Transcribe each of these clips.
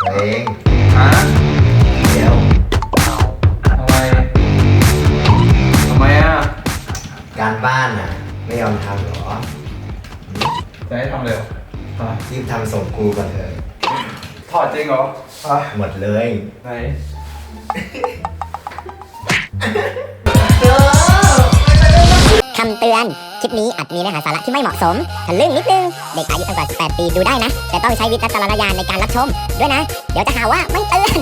ตัวเองฮะเดี๋ยวทำไมทำไมอะการบ้านน่ะ ไม่ยอมทำเหรอจะให้ทำเร็วฮะรีบทำส่งครูก่อนเถอะถอดจริงเหรออะหมดเลยไหนคำเตือน คลิปนี้อาจมีเนื้อหาสาระที่ไม่เหมาะสมทะลึ่งนิดนึง เด็กอายุต่ำกว่า 18 ปีดูได้นะ แต่ต้องใช้วิจารณญาณในการรับชม ด้วยนะ เดี๋ยวจะหาว่าไม่เตือน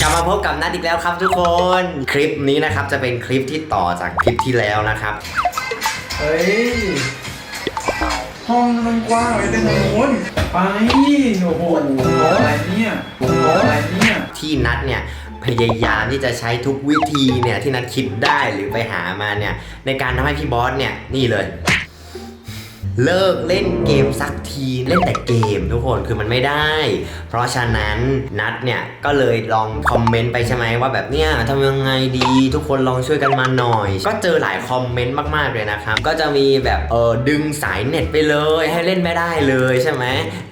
กลับมาพบกับนัดอีกแล้วครับทุกคน คลิปนี้นะครับจะเป็นคลิปที่ต่อจากคลิปที่แล้วนะครับ เฮ้ย ห้องมันกว้างไปเป็นโน้นไปโอ้โหอะไรเนี่ยโอ้โหอะไรเนี่ย ที่นัดเนี่ย พยายามที่จะใช้ทุกวิธีเนี่ยที่นัดคิดได้หรือไปหามาเนี่ยในการทำให้พี่บอสเนี่ยนี่เลย เลิกเล่นเกมสักทีเล่นแต่เกมทุกคนคือมันไม่ได้ เพราะฉะนั้นนัดเนี่ยก็เลยลองคอมเมนต์ไปใช่ไหมว่าแบบเนี้ยทำยังไงดีทุกคนลองช่วยกันมาหน่อย ก็เจอหลายคอมเมนต์มากๆเลยนะครับ ก็จะมีแบบเออดึงสายเน็ตไปเลย ให้เล่นไม่ได้เลยใช่ไหม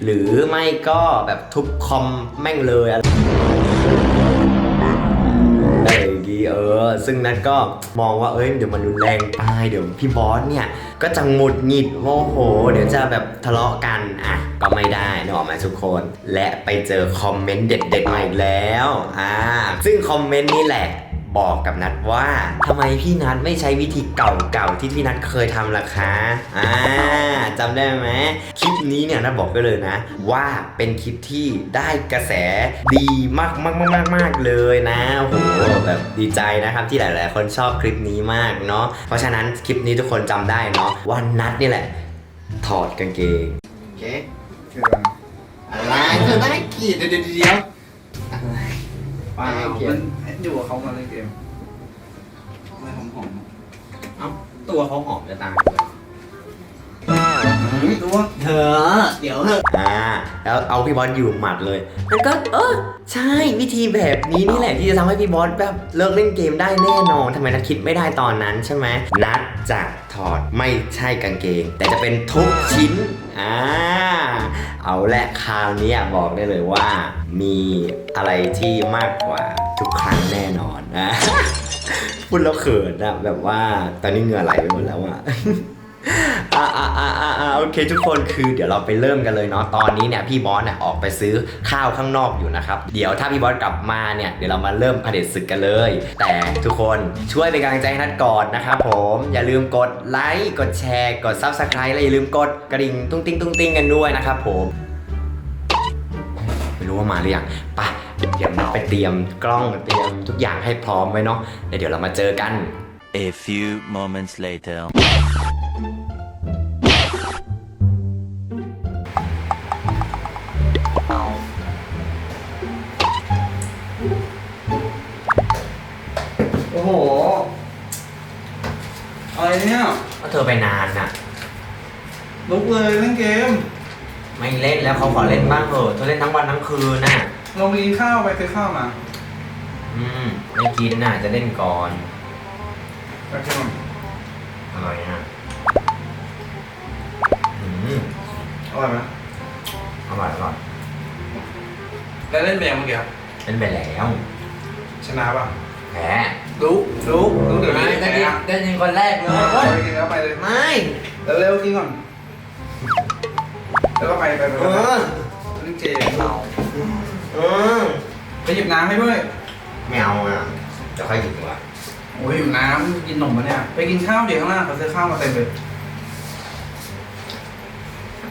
หรือไม่ก็แบบทุบคอมแม่งเลยอะไร อย่างงี้เออ ซึ่งนัทก็มองว่าเอ้ยเดี๋ยวมันรุนแรงไปเดี๋ยวพี่บอสเนี่ยก็จะหงุดหงิดโมโห เดี๋ยวจะแบบทะเลาะกันอะก็ไม่ได้นออกมาทุกคน และไปเจอคอมเมนต์เด็ดๆมาอีกแล้วอ่าซึ่งคอมเมนต์นี้แหละ บอกกับนัดว่าทำไมพี่นัดไม่ใช้วิธีเก่าๆที่พี่นัดเคยทำล่ะคะอ่าจำได้ไหมคลิปนี้เนี่ยนัดบอกไปเลยนะ ว่าเป็นคลิปที่ได้กระแสดีมากมากมากมากๆเลยนะโอ้โหแบบดีใจนะครับที่หลาย ๆ คนชอบคลิปนี้มากเนาะเพราะฉะนั้นคลิปนี้ทุกคนจำได้เนาะวันนัดนี่แหละ ถอดกางเกงโอเคคืออะไรอะไรเธอได้กี่เดี๋ยว เดี๋ยวเดี๋ยวเปล่ามันอยู่กับเขามาเล่นเกมอะไรหอมเอ้าตัวเขาหอมจะตามๆ ตัวเธอเดี๋ยวเถอะอ่าแล้วเอาพี่บอสอยู่หมัดเลย มันก็เออใช่วิธีแบบนี้นี่แหละที่จะทำให้พี่บอสแบบเลิกเล่นเกมได้แน่นอนทำไมนัดคิดไม่ได้ตอนนั้นใช่ไหมนัดจะถอดไม่ใช่กางเกง แต่จะเป็นทุกชิ้นอ่าเอาและคราวนี้บอกได้เลยว่า มีอะไรที่มากกว่าทุกครั้งแน่นอนนะพูดแล้วเขินอะแบบว่าตอนนี้เหงื่อไหลไปหมดแล้วอะ อ่าอ่าอ่าอ่าโอเคทุกคนคือเดี๋ยวเราไปเริ่มกันเลยเนาะตอนนี้เนี่ยพี่บอสเนี่ยออกไปซื้อข้าวข้างนอกอยู่นะครับ เดี๋ยวถ้าพี่บอสกลับมาเนี่ยเดี๋ยวเรามาเริ่มเผด็จศึกกันเลย แต่ทุกคนช่วยเป็นกำลังใจให้นัดก่อนนะครับผมอย่าลืมกดไลค์กดแชร์กด Subscribe และอย่าลืมกดกระดิ่งตุ้งติ้งตุ้งติ้งกันด้วยนะครับผมไม่รู้ว่ามาหรือยังไปเดี๋ยวนัดไปเตรียมกล้องเตรียมทุกอย่างให้พร้อมไว้เนาะแล้วเดี๋ยวเรามาเจอกัน A few moments later. ก็เธอไปนานน่ะ ลุกเลยเล่นเกม ไม่เล่นแล้วเขาขอเล่นบ้างเถอะเธอเล่นทั้งวันทั้งคืนน่ะ เราไปกินข้าวไปซื้อข้าวมาอืมไม่กินน่ะจะเล่นก่อนไปกินก่อนอร่อยนะอืมอร่อยไหมอร่อยอร่อยแล้วเล่นไปยังเมื่อกี้ครับเล่นไปแล้วชนะป่ะแพ้รู้รู้รู้เดี๋ยว นี้ได้แพ้ยินอะได้ยินคนแรกเลยไปเว้ยกินแล้วไปเลยไม่แล้วเร็วกินก่อน แล้วก็ไปไปไปเอไปอเล่นเกมเออไปหยิบน้ำให้ด้วยไม่เอาอะจะค่อยหยิบดีกว่าโอ้ยหิวน้ำกินนมมาเนี่ย ไปกินข้าวเดี๋ยวข้างล่างเขาซื้อข้าวมาเต็มเลย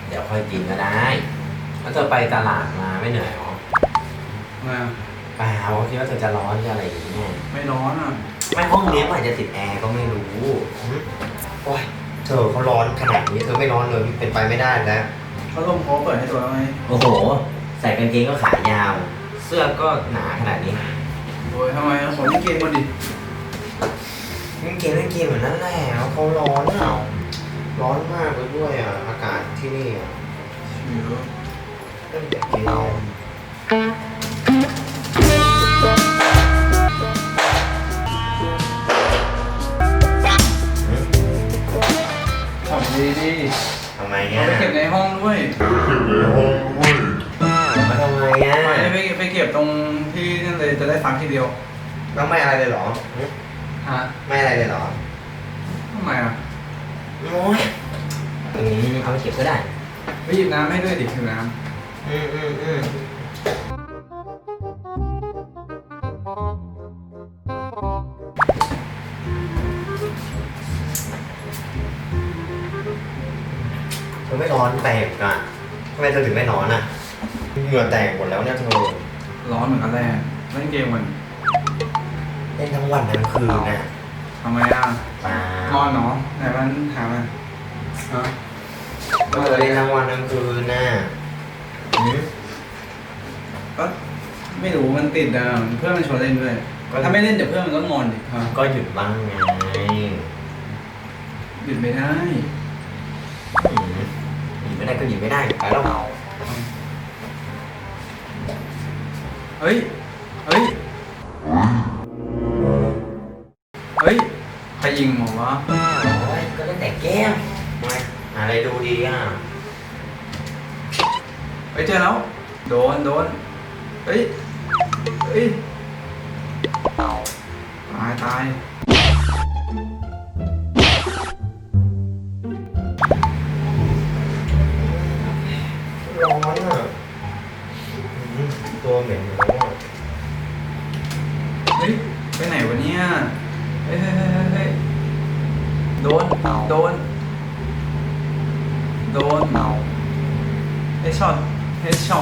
เดี๋ยวค่อยกินก็ได้แล้วเธอไปตลาดมาไม่เหนื่อยหรอมาเปล่าคิดว่าเธอจะร้อนจะอะไรอย่างเงี้ยไม่ร้อนอะ ไม่ห้องนี้มันอาจจะติดแอร์ก็ไม่รู้หึโอ้ยเธอเขาร้อนขนาดนี้เธอไม่ร้อนเลยเป็นไปไม่ได้แล้วเขาลมเขาเปิดให้ตัวแล้วไงโอ้โห ใส่กางเกงก็ขายาว เสื้อก็หนาขนาดนี้โอ้ยทำไมขอเล่นเกมมาดิกางเกงเล่นเกมเหมือนนั่นแหละเขาร้อนอะร้อนมากเลยด้วยอะอากาศที่นี่อะเล่นแต่เกม อยู่ในห้องด้วยมาทำไงอะไปไปไปเก็บตรงที่นั่นเลยจะได้ฟังทีเดียวแล้วไม่อะไรเลยหรอ ฮะไม่อะไรเลยหรอทำไมอะโอ้ยอืมเอาไปเก็บก็ได้ ไปหยิบน้ำให้ด้วยดิถือน้ำ อืมอืมอืม แตกอะทำไมเธอถึงไม่ร้อนอะเหงื่อแตกหมดแล้วเนี่ยเธอำร้อนเหมือนกันแหละเล่นเกมมันเล่นทั้งวันทั้งคืนนะทำไมอะเปล่างอนเนาะไหนมันหามาฮะก็เธอเล่นทั้งวันทั้งคืนน่ะหืมก็ไม่รู้มันติดอะเพื่อนมันชวนเล่นด้วยก็ถ้าไม่เล่นเดี๋ยวเพื่อนมันก็งอนดิฮะก็หยุดบ้างไงหยุดไม่ได้ หืมหยุดไม่ได้ก็หยุดไม่ได้ไปแล้วเฮ้ยเฮ้ยเฮ้ยใคร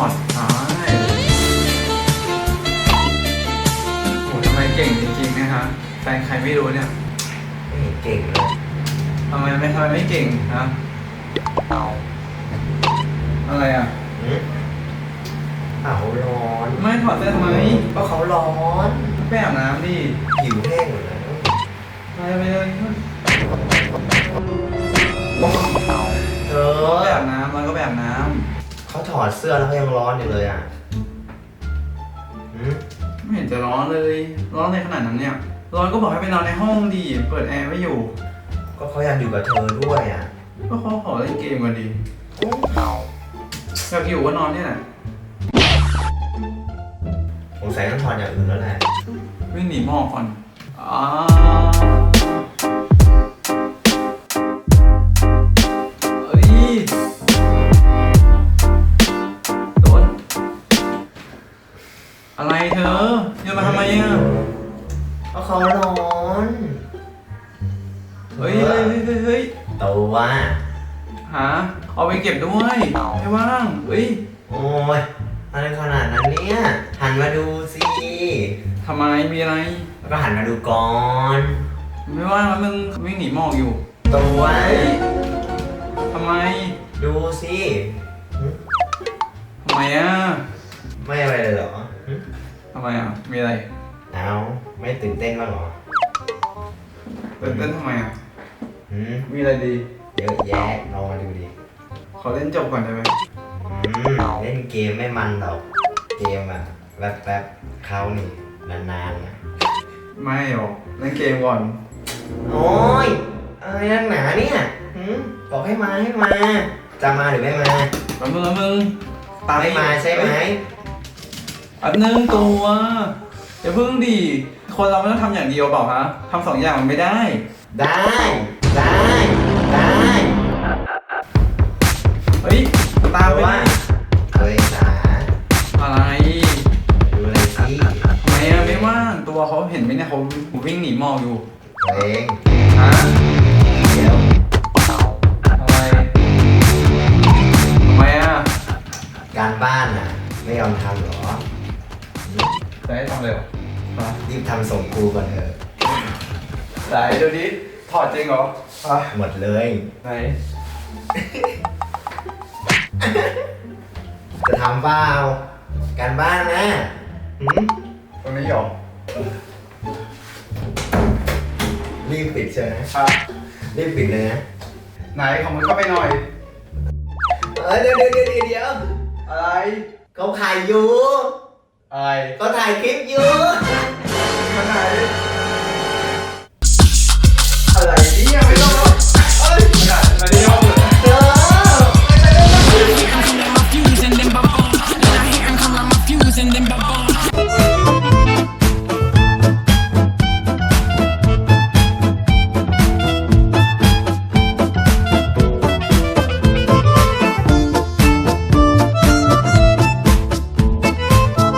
เฮดช็อตตายโหทำไมเก่งจริงๆนะฮะแฟนใครไม่รู้เนี่ยไม่เห็นเก่งเลยทำไมไม่ทำไมไม่เก่งฮะอะไรอะหืมเขาร้อนไม่ถอดเสื้อทำไมก็เขาร้อนไปอาบน้ำดิผิวแห้งหมดแล้วไปไปเลยเธก็ไปออาบน้ำมันก็ไปอาบน้ เขาถอดเสื้อแล้วเขายังร้อนอยู่เลยอะหืมำไม่เห็นจะร้อนเลย ร้อนในขนาดนั้นเนี่ย ร้อนก็บอกให้ไปนอนในห้องดี เปิดแอร์ไม่อยู่ ก็เขาอยากอยู่กับเธอด้วยอะก็เขาขอเล่นเกมกันดีอยากอยู่ก็นอนเนี่ยแหละสงสัยต้องถอดอย่างอื่นแล้วแหละวิ่งหนีหมอกก่อนอ่า เธอโยนมาทำไมอะก็เขาร้อนเฮ้ยเฮ้ยเฮ้ยเฮ้ยเฮ้ยตัวหาเอาไปเก็บด้วยไม่ว่างเฮ้ยโอ้ยอะไรขนาดนั้นเนี่ยหันมาดูสิทำไมมีอะไรแล้วก็หันมาดูก่อนไม่ว่างแล้วมึงวิ่งหนีหมอกอยู่ ตัวเฮ้ยทำไม ดูสิหึทำไมอะไม่อะไรเลยเหรอหึทำไมอะ มีอะไรเอาไม่ตื่นเต้นบ้างเหรอตื่นเต้นทำไมอะ หืมมีอะไรดี เยอะแยะลองมาดูดิขอเล่นจบก่อนได้ไหมอืมเล่นเกมไม่มันหรอก เกมอะแป๊บแป๊บๆเขานี่นานๆนะไม่หรอกเล่นเกมก่อน โอ้ยอะไรนักหนาเนี่ยหืมบอกให้มาให้มา จะมาหรือไม่มา แล้วมึงแล้วมึงตามไม่มาใช่ไหม อันนึงตัวอย่าเพิ่งดิคนเราไม่ต้องทำอย่างเดียวเปล่าฮะทำสองอย่างมันไม่ได้ ได้ ได้ ได้เฮ้ยตามไปว่าดิเฮ้ยจ๋าอะไรดูเลยสิทำไมอะไม่ว่างตัวเขาเห็นไหมเนี่ยเขาวิ่งหนีหมอกอยู่ตัวเองฮะเดี๋ยวอะไรทำไมอะการบ้านน่ะ ไม่ยอมทำเหรอหืม จะให้ทำเร็วรีบทำส่งครูก่อนเถอะไหนเดี๋ยวนี้ถอดจริงเหรออะหมดเลย ไหนจะทำเปล่าการบ้านนะหืมตรงนี้หรอรีบปิดใช่ไหมอะรีบปิดเลยนะไหนของมึงเข้าไปหน่อย เออเดี๋ยวเดี๋ยวเดี๋ยวเดี๋ยวอะไรเขาถ่ายอยู่ อะไรเขา